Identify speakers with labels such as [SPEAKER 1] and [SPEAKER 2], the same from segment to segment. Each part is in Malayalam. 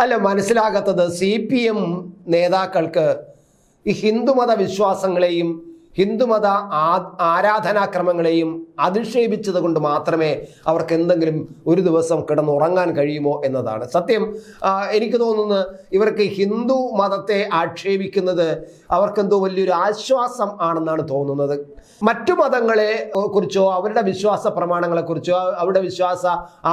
[SPEAKER 1] അല്ല മനസ്സിലാകാത്തത് സി പി എം നേതാക്കൾക്ക് ഈ ഹിന്ദുമത വിശ്വാസങ്ങളെയും ഹിന്ദുമത ആ ആരാധനാക്രമങ്ങളെയും അധിക്ഷേപിച്ചത് കൊണ്ട് മാത്രമേ അവർക്ക് എന്തെങ്കിലും ഒരു ദിവസം കിടന്നുറങ്ങാൻ കഴിയുമോ എന്നതാണ്. സത്യം എനിക്ക് തോന്നുന്നത് ഇവർക്ക് ഹിന്ദു മതത്തെ ആക്ഷേപിക്കുന്നത് അവർക്കെന്തോ വലിയൊരു ആശ്വാസം ആണെന്നാണ് തോന്നുന്നത്. മറ്റു മതങ്ങളെ കുറിച്ചോ അവരുടെ വിശ്വാസ പ്രമാണങ്ങളെക്കുറിച്ചോ അവരുടെ വിശ്വാസ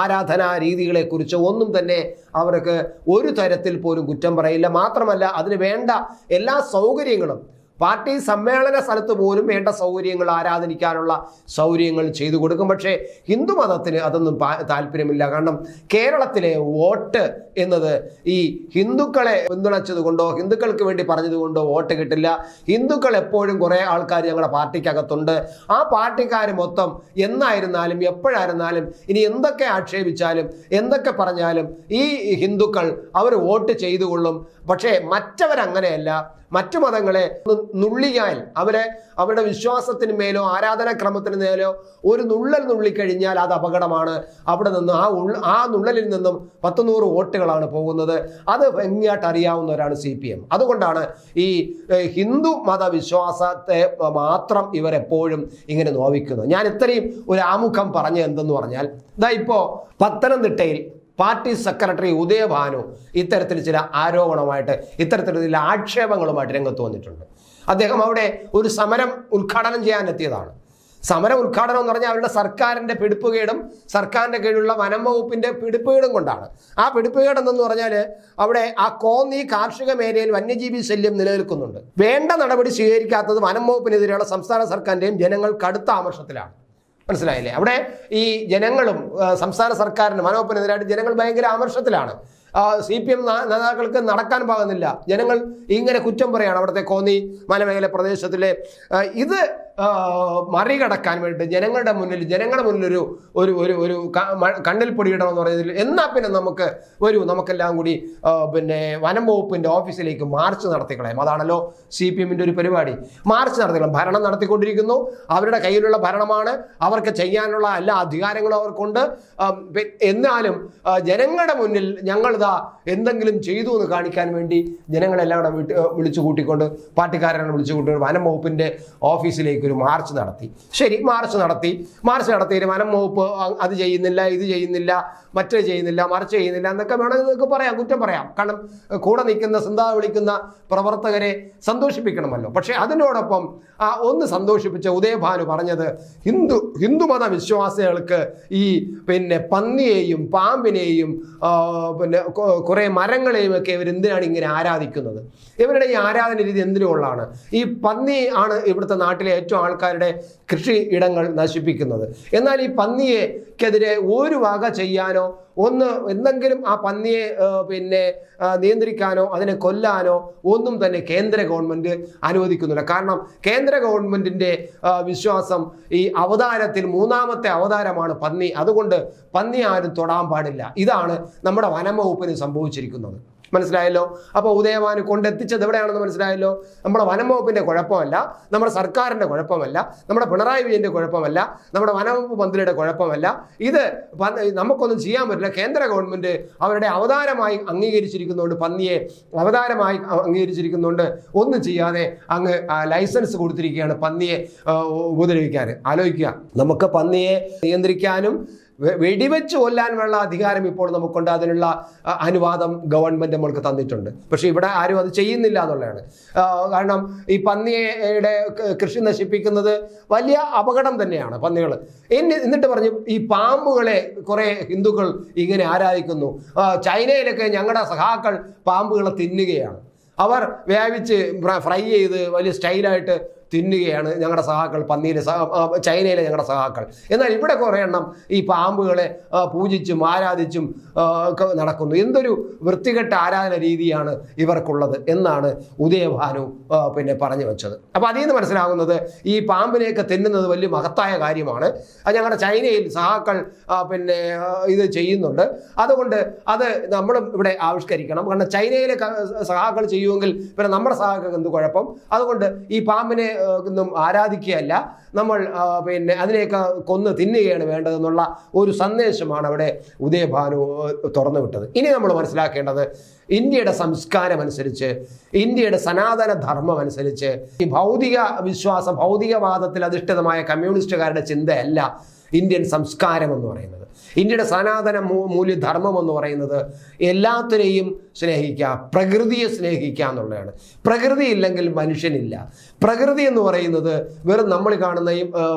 [SPEAKER 1] ആരാധനാ രീതികളെക്കുറിച്ചോ ഒന്നും തന്നെ അവർക്ക് ഒരു തരത്തിൽ പോലും കുറ്റം പറയില്ല. മാത്രമല്ല അതിന് വേണ്ട എല്ലാ സൗകര്യങ്ങളും പാർട്ടി സമ്മേളന സ്ഥലത്ത് പോലും വേണ്ട സൗകര്യങ്ങൾ ആരാധനിക്കാനുള്ള സൗകര്യങ്ങൾ ചെയ്തു കൊടുക്കും. പക്ഷേ ഹിന്ദു മതത്തിന് അതൊന്നും താല്പര്യമില്ല. കാരണം കേരളത്തിലെ വോട്ട് എന്നത് ഈ ഹിന്ദുക്കളെ പിന്തുണച്ചതുകൊണ്ടോ ഹിന്ദുക്കൾക്ക് വേണ്ടി പറഞ്ഞത് കൊണ്ടോ വോട്ട് കിട്ടില്ല. ഹിന്ദുക്കൾ എപ്പോഴും കുറേ ആൾക്കാർ ഞങ്ങളുടെ പാർട്ടിക്കകത്തുണ്ട്. ആ പാർട്ടിക്കാർ മൊത്തം എന്നായിരുന്നാലും എപ്പോഴായിരുന്നാലും ഇനി എന്തൊക്കെ ആക്ഷേപിച്ചാലും എന്തൊക്കെ പറഞ്ഞാലും ഈ ഹിന്ദുക്കൾ അവർ വോട്ട് ചെയ്തു കൊള്ളും പക്ഷേ മറ്റവരങ്ങനെയല്ല. മറ്റു മതങ്ങളെ നുള്ളിയാൽ അവരെ അവരുടെ വിശ്വാസത്തിന് മേലോ ആരാധനാക്രമത്തിന് മേലോ ഒരു നുള്ളൽ നുള്ളിക്കഴിഞ്ഞാൽ അത് അപകടമാണ്. അവിടെ നിന്ന് ആ ഉള്ള ആ നുള്ളലിൽ നിന്നും പത്ത് നൂറ് വോട്ടുകളാണ് പോകുന്നത്. അത് ഭംഗിയായിട്ട് അറിയാവുന്നവരാണ് സി പി എം. അതുകൊണ്ടാണ് ഈ ഹിന്ദു മതവിശ്വാസത്തെ മാത്രം ഇവരെപ്പോഴും ഇങ്ങനെ നോവിക്കുന്നത്. ഞാൻ ഇത്രയും ഒരു ആമുഖം പറഞ്ഞ എന്തെന്ന് പറഞ്ഞാൽ ഇതാ ഇപ്പോൾ പത്തനംതിട്ടയിൽ പാർട്ടി സെക്രട്ടറി ഉദയഭാനു ഇത്തരത്തിൽ ചില ആരോപണമായിട്ട് ഇത്തരത്തിൽ ചില ആക്ഷേപങ്ങളുമായിട്ട് രംഗത്ത് വന്നിട്ടുണ്ട്. അദ്ദേഹം അവിടെ ഒരു സമരം ഉദ്ഘാടനം ചെയ്യാനെത്തിയതാണ്. സമരം ഉദ്ഘാടനം എന്ന് പറഞ്ഞാൽ അവരുടെ സർക്കാരിന്റെ പിടിപ്പുകേടും സർക്കാരിന്റെ കീഴിലുള്ള വനം വകുപ്പിന്റെ പിടിപ്പുകേടും കൊണ്ടാണ്. ആ പിടിപ്പുകേട് എന്തെന്ന് പറഞ്ഞാൽ അവിടെ ആ കോന്നി കാർഷിക മേഖലയിൽ വന്യജീവി ശല്യം നിലനിൽക്കുന്നുണ്ട്. വേണ്ട നടപടി സ്വീകരിക്കാത്തത് വനം വകുപ്പിനെതിരെയുള്ള സംസ്ഥാന സർക്കാരിന്റെയും ജനങ്ങൾ കടുത്ത ആമർഷത്തിലാണ്. മനസ്സിലായില്ലേ? അവിടെ ഈ ജനങ്ങളും സംസ്ഥാന സംസ്ഥാന വനം വകുപ്പിനെതിരായിട്ട് ജനങ്ങൾ ഭയങ്കര ആമർഷത്തിലാണ്. സി പി എം നേതാക്കൾക്ക് നടക്കാൻ പാകുന്നില്ല. ജനങ്ങൾ ഇങ്ങനെ കുറ്റം പറയാണ് അവിടുത്തെ കോന്നി മലമേഖല പ്രദേശത്തിലെ. ഇത് മറികടക്കാൻ വേണ്ടി ജനങ്ങളുടെ മുന്നിൽ ജനങ്ങളുടെ മുന്നിൽ ഒരു ഒരു ഒരു ഒരു കണ്ണിൽ പൊടിയിടണമെന്ന് പറയുന്നതിൽ എന്നാൽ പിന്നെ നമുക്ക് ഒരു നമുക്കെല്ലാം കൂടി പിന്നെ വനം വകുപ്പിന്റെ ഓഫീസിലേക്ക് മാർച്ച് നടത്തിക്കളയാം അതാണല്ലോ സി പി എമ്മിന്റെ ഒരു പരിപാടി. മാർച്ച് നടത്തിക്കളയാം ഭരണം നടത്തിക്കൊണ്ടിരിക്കുന്നു. അവരുടെ കയ്യിലുള്ള ഭരണമാണ്. അവർക്ക് ചെയ്യാനുള്ള എല്ലാ അധികാരങ്ങളും അവർക്കുണ്ട്. എന്നാലും ജനങ്ങളുടെ മുന്നിൽ ഞങ്ങളിതാ എന്തെങ്കിലും ചെയ്തു എന്ന് കാണിക്കാൻ വേണ്ടി ജനങ്ങളെല്ലാം കൂടെ വിട്ട് വിളിച്ചു കൂട്ടിക്കൊണ്ട് പാർട്ടിക്കാരനെ വിളിച്ചു കൂട്ടിക്കൊണ്ട് വനം വകുപ്പിന്റെ ഓഫീസിലേക്ക് ഒരു മാർച്ച് നടത്തി. ശരി മാർച്ച് നടത്തി. മാർച്ച് നടത്തിയിട്ട് വനം വകുപ്പ് അ- അത് ചെയ്യുന്നില്ല ഇത് ചെയ്യുന്നില്ല മറ്റേ ചെയ്യുന്നില്ല മറിച്ച് ചെയ്യുന്നില്ല എന്നൊക്കെ വേണമെങ്കിൽ നിങ്ങൾക്ക് പറയാം കുറ്റം പറയാം. കാരണം കൂടെ നിൽക്കുന്ന സിന്താ വിളിക്കുന്ന പ്രവർത്തകരെ സന്തോഷിപ്പിക്കണമല്ലോ. പക്ഷേ അതിനോടൊപ്പം ആ ഒന്ന് സന്തോഷിപ്പിച്ച ഉദയഭാനു പറഞ്ഞത് ഹിന്ദു ഹിന്ദുമത വിശ്വാസികൾക്ക് ഈ പിന്നെ പന്നിയെയും പാമ്പിനെയും പിന്നെ കുറേ മരങ്ങളെയും ഒക്കെ ഇവർ എന്തിനാണ് ഇങ്ങനെ ആരാധിക്കുന്നത്? ഇവരുടെ ഈ ആരാധന രീതി എന്തിനുള്ളതാണ്? ഈ പന്നി ആണ് ഇവിടുത്തെ നാട്ടിലെ ഏറ്റവും ആൾക്കാരുടെ കൃഷി ഇടങ്ങൾ നശിപ്പിക്കുന്നത്. എന്നാൽ ഈ പന്നിയെക്കെതിരെ ഒരു വക ചെയ്യാനോ ഒന്ന് എന്തെങ്കിലും ആ പന്നിയെ പിന്നെ നിയന്ത്രിക്കാനോ അതിനെ കൊല്ലാനോ ഒന്നും തന്നെ കേന്ദ്ര ഗവൺമെന്റ് അനുവദിക്കുന്നില്ല. കാരണം കേന്ദ്ര ഗവൺമെന്റിന്റെ വിശ്വാസം ഈ അവതാരത്തിൽ മൂന്നാമത്തെ അവതാരമാണ് പന്നി. അതുകൊണ്ട് പന്നി ആരും തൊടാൻ പാടില്ല. ഇതാണ് നമ്മുടെ വനം വകുപ്പിന് സംഭവിച്ചിരിക്കുന്നത്. മനസ്സിലായല്ലോ? അപ്പോൾ ഉദയവാന് കൊണ്ടെത്തിച്ചത് എവിടെയാണെന്ന് മനസ്സിലായല്ലോ? നമ്മുടെ വനം വകുപ്പിന്റെ കുഴപ്പമല്ല നമ്മുടെ സർക്കാരിന്റെ കുഴപ്പമല്ല നമ്മുടെ പിണറായി വിജയന്റെ കുഴപ്പമല്ല നമ്മുടെ വനംവകുപ്പ് മന്ത്രിയുടെ കുഴപ്പമല്ല. ഇത് നമുക്കൊന്നും ചെയ്യാൻ പറ്റില്ല. കേന്ദ്ര ഗവൺമെന്റ് അവരുടെ അവതാരമായി അംഗീകരിച്ചിരിക്കുന്നതുകൊണ്ട് പന്നിയെ അവതാരമായി അംഗീകരിച്ചിരിക്കുന്നതുകൊണ്ട് ഒന്നും ചെയ്യാതെ അങ്ങ് ലൈസൻസ് കൊടുത്തിരിക്കുകയാണ് പന്നിയെ ഉപദ്രവിക്കാൻ ആലോചിക്കുക. നമുക്ക് പന്നിയെ നിയന്ത്രിക്കാനും വെടിവെച്ച് കൊല്ലാനുള്ള അധികാരം ഇപ്പോൾ നമുക്കുണ്ട്. അതിനുള്ള അനുവാദം ഗവൺമെന്റ് നമ്മൾക്ക് തന്നിട്ടുണ്ട്. പക്ഷേ ഇവിടെ ആരും അത് ചെയ്യുന്നില്ല എന്നുള്ളതാണ്. കാരണം ഈ പന്നിയുടെ കൃഷി നശിപ്പിക്കുന്നത് വലിയ അപകടം തന്നെയാണ് പന്നികൾ എന്നിട്ട് പറഞ്ഞു ഈ പാമ്പുകളെ കുറെ ഹിന്ദുക്കൾ ഇങ്ങനെ ആരാധിക്കുന്നു. ചൈനയിലൊക്കെ ഞങ്ങളുടെ സഹാക്കൾ പാമ്പുകളെ തിന്നുകയാണ്. അവർ വേവിച്ച് ഫ്രൈ ചെയ്ത് വലിയ സ്റ്റൈലായിട്ട് തിന്നുകയാണ് ഞങ്ങളുടെ സഹാക്കൾ പന്നിയിലെ ചൈനയിലെ ഞങ്ങളുടെ സഹാക്കൾ. എന്നാൽ ഇവിടെ കുറേ എണ്ണം ഈ പാമ്പുകളെ പൂജിച്ചും ആരാധിച്ചും നടക്കുന്നു. എന്തൊരു വൃത്തികെട്ട ആരാധന രീതിയാണ് ഇവർക്കുള്ളത് എന്നാണ് ഉദയഭാനു പിന്നെ പറഞ്ഞു വെച്ചത്. അപ്പോൾ അതിൽ നിന്ന് മനസ്സിലാകുന്നത് ഈ പാമ്പിനെയൊക്കെ തിന്നുന്നത് വലിയ മഹത്തായ കാര്യമാണ്. അത് ഞങ്ങളുടെ ചൈനയിൽ സഹാക്കൾ പിന്നെ ഇത് ചെയ്യുന്നുണ്ട്. അതുകൊണ്ട് അത് നമ്മൾ ഇവിടെ ആവിഷ്കരിക്കണം. കാരണം ചൈനയിലെ സഹാക്കൾ ചെയ്യുമെങ്കിൽ പിന്നെ നമ്മുടെ സഹാക്കൾക്ക് എന്ത് കുഴപ്പം? അതുകൊണ്ട് ഈ പാമ്പിനെ ഒന്നും ആരാധിക്കുകയല്ല. നമ്മൾ പിന്നെ അതിനെയൊക്കെ കൊന്ന് തിന്നുകയാണ് വേണ്ടതെന്നുള്ള ഒരു സന്ദേശമാണ് അവിടെ ഉദയഭാനു ഏഹ്, തുറന്നു വിട്ടത് ഇനി നമ്മൾ മനസ്സിലാക്കേണ്ടത് ഇന്ത്യയുടെ സംസ്കാരം അനുസരിച്ച് ഇന്ത്യയുടെ സനാതന ധർമ്മം അനുസരിച്ച് ഈ ഭൗതിക വിശ്വാസം ഭൗതികവാദത്തിൽ അധിഷ്ഠിതമായ കമ്മ്യൂണിസ്റ്റുകാരുടെ ചിന്തയല്ല ഇന്ത്യൻ സംസ്കാരം എന്ന് പറയുന്നത്. ഇന്ത്യയുടെ സനാതന മൂല്യധർമ്മം എന്ന് പറയുന്നത് എല്ലാത്തിനെയും സ്നേഹിക്കുക പ്രകൃതിയെ സ്നേഹിക്കുക എന്നുള്ളതാണ്. പ്രകൃതി ഇല്ലെങ്കിൽ മനുഷ്യനില്ല. പ്രകൃതി എന്ന് പറയുന്നത് വെറും നമ്മൾ കാണുന്ന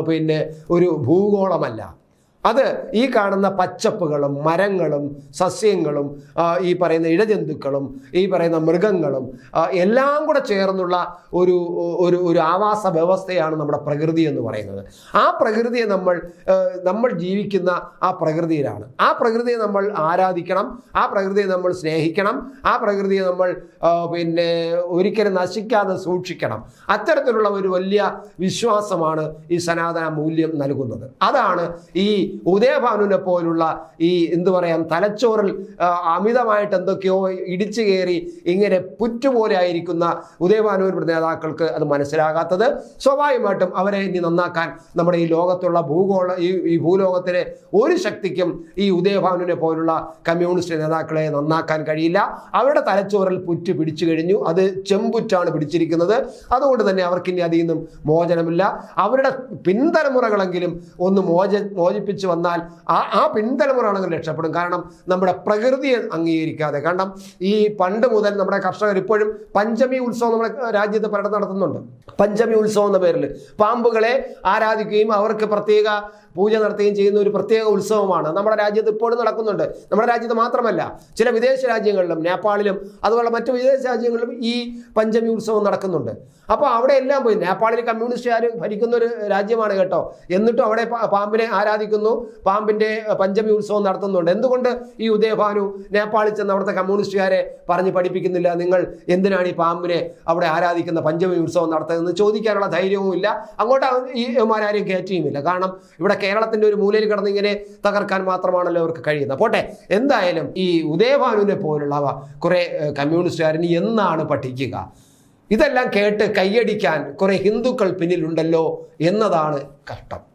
[SPEAKER 1] പിന്നെ ഒരു ഭൂഗോളമല്ല. അത് ഈ കാണുന്ന പച്ചപ്പുകളും മരങ്ങളും സസ്യങ്ങളും ഈ പറയുന്ന ഇഴജന്തുക്കളും ഈ പറയുന്ന മൃഗങ്ങളും എല്ലാം കൂടെ ചേർന്നുള്ള ഒരു ഒരു ഒരു ആവാസ വ്യവസ്ഥയാണ് നമ്മുടെ പ്രകൃതി എന്ന് പറയുന്നത്. ആ പ്രകൃതിയെ നമ്മൾ നമ്മൾ ജീവിക്കുന്ന ആ പ്രകൃതിയിലാണ്. ആ പ്രകൃതിയെ നമ്മൾ ആരാധിക്കണം ആ പ്രകൃതിയെ നമ്മൾ സ്നേഹിക്കണം ആ പ്രകൃതിയെ നമ്മൾ പിന്നെ ഒരിക്കലും നശിക്കാതെ സൂക്ഷിക്കണം. അത്തരത്തിലുള്ള ഒരു വലിയ വിശ്വാസമാണ് ഈ സനാതന മൂല്യം നൽകുന്നത്. അതാണ് ഈ ഉദയഭാനുവിനെ പോലുള്ള ഈ എന്തു പറയാം തലച്ചോറിൽ അമിതമായിട്ട് എന്തൊക്കെയോ ഇടിച്ചു കയറി ഇങ്ങനെ പുറ്റുപോലെ ആയിരിക്കുന്ന ഉദയഭാനുവിന്റെ നേതാക്കൾക്ക് അത് മനസ്സിലാകാത്തത്. സ്വാഭാവികമായിട്ടും അവരെ ഇനി നന്നാക്കാൻ നമ്മുടെ ഈ ലോകത്തുള്ള ഭൂഗോള ഈ ഈ ഭൂലോകത്തിലെ ഒരു ശക്തിക്കും ഈ ഉദയഭാനുവിനെ പോലുള്ള കമ്മ്യൂണിസ്റ്റ് നേതാക്കളെ നന്നാക്കാൻ കഴിയില്ല. അവരുടെ തലച്ചോറിൽ പുറ്റ് പിടിച്ചു കഴിഞ്ഞു. അത് ചെമ്പുറ്റാണ് പിടിച്ചിരിക്കുന്നത്. അതുകൊണ്ട് തന്നെ അവർക്കിനി അതിൽ നിന്നും മോചനമില്ല. അവരുടെ പിൻതലമുറകളെങ്കിലും ഒന്ന് മോച മോചിപ്പിച്ച് വന്നാൽ ആ ആ പിൻതലമുറകളെങ്കിലും രക്ഷപ്പെടും. കാരണം നമ്മുടെ പ്രകൃതിയെ അംഗീകരിക്കാതെ. കാരണം ഈ പണ്ട് മുതൽ നമ്മുടെ കർഷകർ ഇപ്പോഴും പഞ്ചമി ഉത്സവം നമ്മുടെ രാജ്യത്ത് പലയിടത്ത് നടത്തുന്നുണ്ട്. പഞ്ചമി ഉത്സവം എന്ന പേരിൽ പാമ്പുകളെ ആരാധിക്കുകയും അവർക്ക് പ്രത്യേക പൂജ നടത്തുകയും ചെയ്യുന്ന ഒരു പ്രത്യേക ഉത്സവമാണ്. നമ്മുടെ രാജ്യത്ത് ഇപ്പോഴും നടക്കുന്നുണ്ട്. നമ്മുടെ രാജ്യത്ത് മാത്രമല്ല ചില വിദേശ രാജ്യങ്ങളിലും നേപ്പാളിലും അതുപോലെ മറ്റു വിദേശ രാജ്യങ്ങളിലും ഈ പഞ്ചമി ഉത്സവം നടക്കുന്നുണ്ട്. അപ്പോൾ അവിടെ എല്ലാം പോയി. നേപ്പാളിൽ കമ്മ്യൂണിസ്റ്റുകാർ ഭരിക്കുന്ന ഒരു രാജ്യമാണ് കേട്ടോ. എന്നിട്ടും അവിടെ പാമ്പിനെ ആരാധിക്കുന്നു. പാമ്പിന്റെ പഞ്ചമി ഉത്സവം നടത്തുന്നുണ്ട്. എന്തുകൊണ്ട് ഈ ഉദയഭാനു നേപ്പാളിൽ ചെന്ന് അവിടുത്തെ കമ്മ്യൂണിസ്റ്റുകാരെ പറഞ്ഞ് പഠിപ്പിക്കുന്നില്ല? നിങ്ങൾ എന്തിനാണ് ഈ പാമ്പിനെ അവിടെ ആരാധിക്കുന്ന പഞ്ചമി ഉത്സവം നടത്തുന്നത് ചോദിക്കാനുള്ള ധൈര്യവും ഇല്ല അങ്ങോട്ട് ഈ മാരാരെയും കയറ്റിയുമില്ല. കാരണം ഇവിടെ കേരളത്തിന്റെ ഒരു മൂലയിൽ കിടന്ന് ഇങ്ങനെ തകർക്കാൻ മാത്രമാണല്ലോ അവർക്ക് കഴിയുന്നത്. പോട്ടെ എന്തായാലും ഈ ഉദയഭാനുവിനെ പോലുള്ളവ കുറെ കമ്മ്യൂണിസ്റ്റുകാരന് എന്നാണ് പഠിക്കുക? ഇതെല്ലാം കേട്ട് കൈയടിക്കാൻ കുറെ ഹിന്ദുക്കൾ പിന്നിലുണ്ടല്ലോ എന്നതാണ് കഷ്ടം.